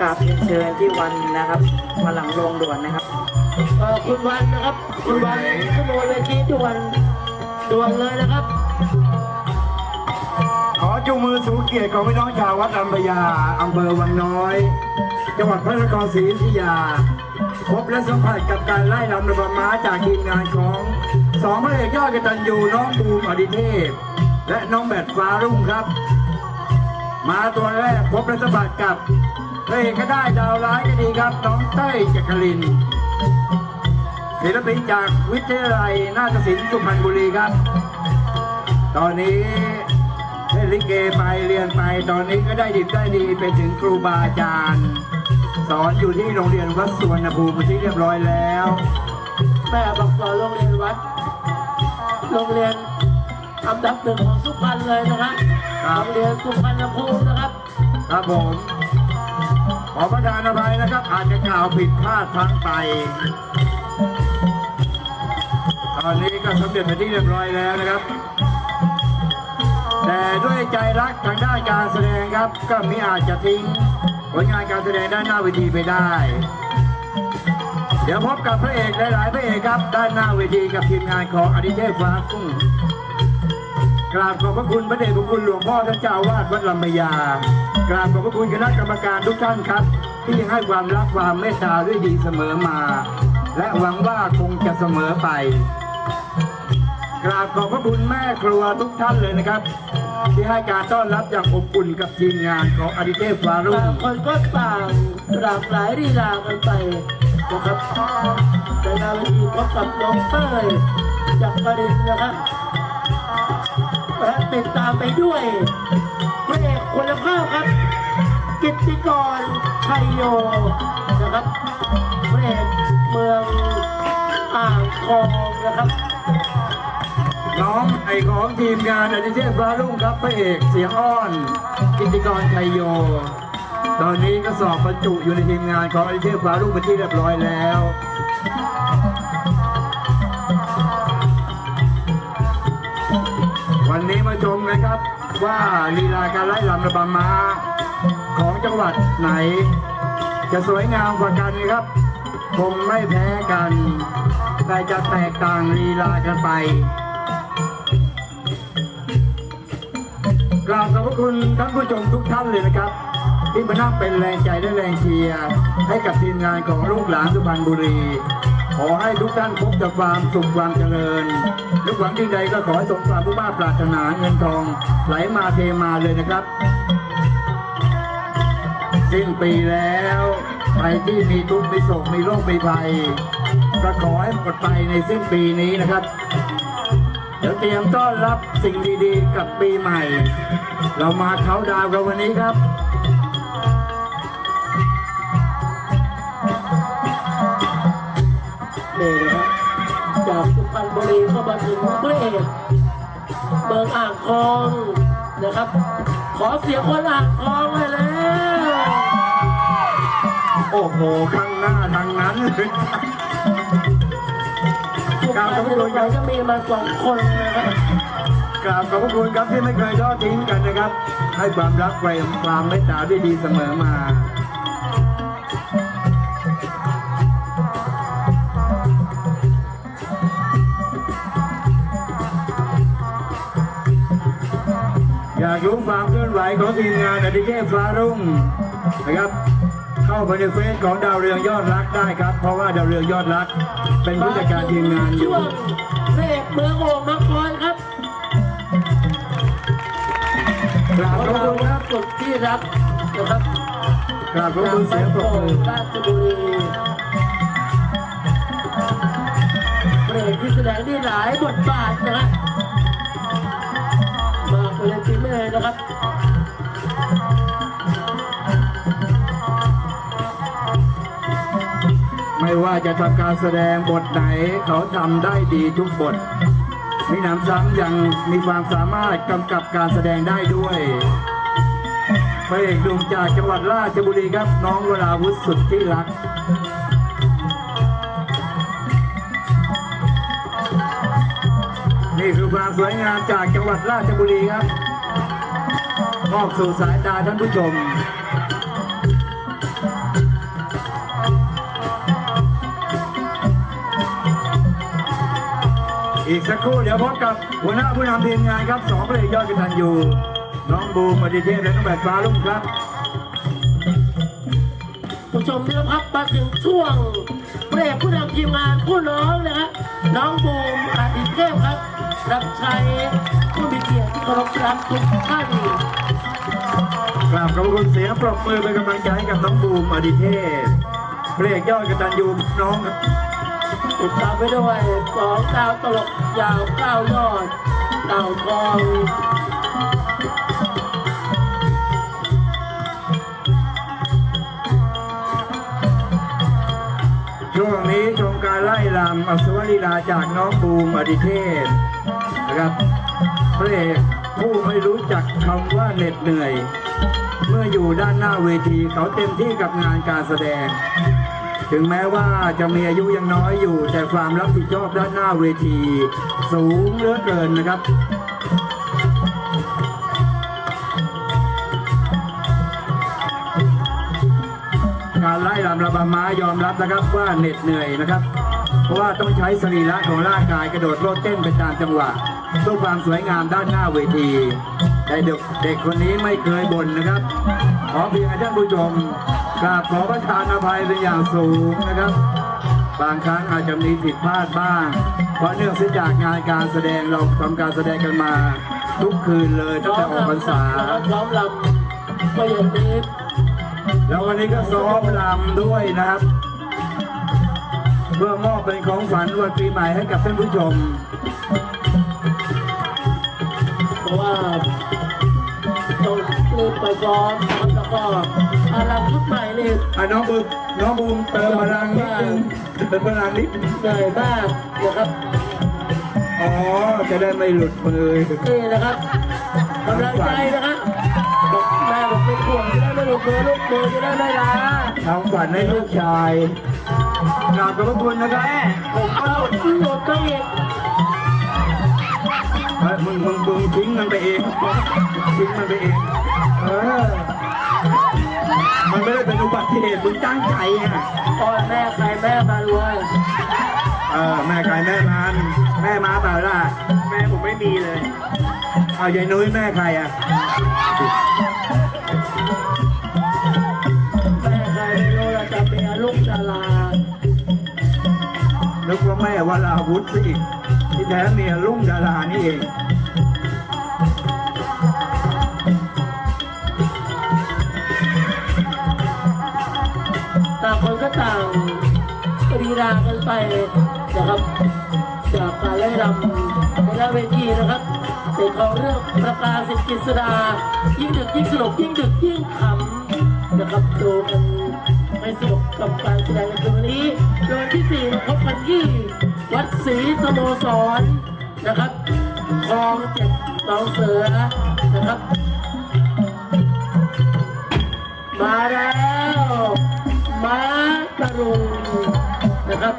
กราบเรียนเชิญที่วันนะครับมาหลังโรงด่วนนะครับเอ่อคุณวันนะครับ คุณวันขึ้นบนเวทีด่วนด่วนเลยนะครับ ขอจูงมือสู่เกียรติของพี่น้องชาววัดลำพญาอำเภอวังน้อย จังหวัดพระนครศรีอยุธยา พบและสัมผัสกับการไล่ลำระบำม้าจากทีมงานของสองพระเอกยอดกตัญญูน้องบูมอดิเทพ และน้องแบทฟ้ารุ่งครับ มาตัวแรกพบและสัมผัสกับ พระเอกก็ได้ดาวร้ายก็ดีครับน้องเต้ยจักรินทร์ศิลปินจากวิทยาลัยนาฏศิลป์สุพรรณบุรีครับ ตอนนี้เล่นลิเกไปเรียนไปตอนนี้ก็ได้ดิบได้ดีเป็นถึงครูบาอาจารย์ สอนอยู่ที่โรงเรียนวัดสวนภูมิเป็นที่เรียบร้อยแล้วแม่บอกสอนโรงเรียนวัด โรงเรียนอันดับหนึ่งของสุพรรณเลยนะครับครับโรงเรียนสุพรรณภูมินะครับ ครับผม ขอประทานอภัยนะครับ อาจจะกล่าวผิดพลาดพลั้งไป ตอนนี้ก็สำเร็จเป็นที่เรียบร้อยแล้วนะครับ แต่ด้วยใจรักทางด้านการแสดงครับ ก็มิอาจจะทิ้งผลงานการแสดงด้านหน้าเวทีไปได้ เดี๋ยวพบกับพระเอกหลายๆพระเอกครับ ด้านหน้าเวทีกับทีมงานของอดิเทพฟ้ากุ้งกราบขอบพระคุณพระเดชพระคุณหลวงพ่อท่านเจ้าวาดวัดลำพญา กราบขอบพระคุณคณะกรรมการทุกท่านครับ ที่ให้ความรักความเมตตาด้วยดีเสมอมา และหวังว่าคงจะเสมอไป กราบขอบพระคุณแม่ครัวทุกท่านเลยนะครับ ที่ให้การต้อนรับอย่างอบอุ่นกับทีมงานของอดิเทฟารุ่งต่างคนก็ต่างหลากหลายลีลากันไปนะครับในงานเวทีพบกับน้องเต้ยจากปรินทร์นะครับและติดตามไปด้วย พระเอกคุณภาพครับ กิตติกรชัยโยนะครับพระเอกเมืองอ่างทองนะครับน้องไอของทีมงานอดิเทพฟารุ่งครับพระเอกเสียงอ้อน กิติกรชัยโย ตอนนี้ก็สอบบรรจุอยู่ในทีมงานของอดิเทพฟารุ่งเป็นที่เรียบร้อยแล้ว วันนี้มาชมกันครับ ว่าลีลาการไล่ลำระบำมาของจังหวัดไหน จะสวยงามกว่ากันครับ คงไม่แพ้กัน แต่จะแตกต่างลีลากันไปกราบขอบพระคุณท่านผู้ชมทุกท่านเลยนะครับ ที่มานั่งเป็นแรงใจและแรงเชียร์ให้กับทีมงานของลูกหลานสุพรรณบุรี ขอให้ทุกท่านพบแต่ความสุขความเจริญทุกหวังที่ใดก็ขอให้สมความมุ่งมั่นปรารถนาเงินทองไหลมาเทมาเลยนะครับสิ้นปีแล้วใครที่มีทุกข์มีโศกมีโรคมีภัยก็ขอให้หมดไปในสิ้นปีนี้นะครับ เดี๋ยวเตรียมต้อนรับสิ่งดีๆ กับปีใหม่ เรามาเขาดาวกันวันนี้ครับ นี่นะครับจากสุพรรณบุรีก็มาถึงพระเอกเมืองอ่างทองนะครับ ขอเสียงคนอ่างทองไปแล้ว โอ้โห ข้างหน้าทางนั้นสุพรรณบุรีเราจะมีมาสองคนนะครับกราบขอบพระคุณครับที่ไม่เคยทอดทิ้งกันนะครับ ให้ความรักไว้ความเมตตาด้วยดีเสมอมา อยากรู้ความเคลื่อนไหวของทีมงานอดิเทพฟ้ารุ่งนะครับ เข้าไปในเฟซของดาวเรืองยอดรักได้ครับ เพราะว่าดาวเรืองยอดรัก เป็นผู้จัดการทีมงานอยู่ช่วงพระเอกเมืองโอ่งนครครับกราบขอบคุณครับสุดที่รักนะครับกราบขอบคุณเสียงปรบมือราชบุรีพระเอกที่แสดงได้หลายบทบาทนะฮะมา เป็นทีมเองนะครับไม่ว่าจะทำการแสดงบทไหน เขาทำได้ดีทุกบทมีหนำซ้ำยังมีความสามารถกำกับการแสดงได้ด้วยพระเอกหนุ่มจากจังหวัดราชบุรีครับ น้องวราวุฒิสุดที่รัก นี่คือความสวยงามจากจังหวัดราชบุรีครับมอบสู่สายตาท่านผู้ชมอีกสักครู่เดี๋ยวพบกับหัวหน้าผู้นำทีมงานครับสองพระเอกยอดกระตันอยู่น้องบูมปฏิเทศและน้องแบบฟ้าลุ่มครับผู้ชมเนื้อพับมาถึงช่วงพระเอกผู้นำทีมงานผู้น้องนะฮะน้องบูมปฏิเทศ รับรับใช้ผู้มีเกียรติที่เคารพรักทุกท่าน กราบขอบคุณเสียงปรบมือเป็นกำลังใจให้กับน้องบูมอดิเทพพระเอกยอดกตันยูน้องครับติดตามไปด้วยสองดาวตลกยาวเก้ายอดดาวทองช่วงนี้ชมการไล่ลำอัศวลีลาจากน้องบูมอดิเทพ นะครับพระเอกผู้ไม่รู้จักคำว่าเหน็ดเหนื่อย เมื่ออยู่ด้านหน้าเวทีเขาเต็มที่กับงานการแสดง ถึงแม้ว่าจะมีอายุยังน้อยอยู่ แต่ความรับผิดชอบด้านหน้าเวที สูงเหลือเกินนะครับการไล่ลำระบำม้ายอมรับนะครับว่าเหน็ดเหนื่อยนะครับ เพราะว่าต้องใช้สรีระของร่างกายกระโดดโลดเต้นไปตามจังหวะ เพื่อความสวยงามด้านหน้าเวทีแต่เด็กเด็กคนนี้ไม่เคยบ่นนะครับ ขอเพียงให้ท่านผู้ชมกราบขอประทานอภัยเป็นอย่างสูงนะครับ บางครั้งอาจจะมีผิดพลาดบ้าง เพราะเนื่องจากงานการแสดงเราทำการแสดงกันมา ทุกคืนเลยตั้งแต่ออกพรรษาพร้อมลำก็อย่างนี้แล้ววันนี้ก็ซ้อมรำด้วยนะครับ เพื่อมอบเป็นของขวัญวันปีใหม่ให้กับท่านผู้ชม เพราะว่าต้องรีบไปซ้อมแล้วก็อารัมชุดใหม่นี่อะน้องบูมน้องบูมเติมพลังนิดนึงเติมพลังนิดนึงเหนื่อยมากนะครับอ๋อจะได้ไม่หลุดมือนี่นะครับกำลังใจนะครับแม่บอกเป็นห่วงจะได้ไม่หลุดมือลูกมือจะได้ไม่ล้าทำฝันให้ลูกชายกราบขอบพระคุณนะครับผมเอาหลุดต้องอีก ฮ้ยมึงมึงมึงทิ้งมันไปเองทิ้งมันไปเองเออมันไม่ได้เป็นอุบัติเหตุมึงตั้งใจอะอ่อนแม่ใครแม่มาด้วยเออแม่ไก่แม่มันแม่มาเปล่าล่ะแม่ผมไม่มีเลยเอายายนุ้ยแม่ใครอะแม่ใครไม่รู้เราจะเป็นลูกดารานึกว่าแม่วราวุธซะอีก ที่แท้เมียลุงดารานี่เองต่างคนก็ต่างรีรากันไปนะครับ จากการไล่รำในนาเวทีนะครับเป็นของเรื่องประกาศสิทธิกฤษดายิ่งดึกยิ่งสนุกยิ่งดึกยิ่งขำนะครับดูกันไม่สนุกกับการแสดงในคืนนี้ในวันที่สี่มาพบกันที่ วัดศรีสโมสรนะครับคลองเจ็ดหนองเสือนะครับ มาแล้วมาตะรุงนะครับ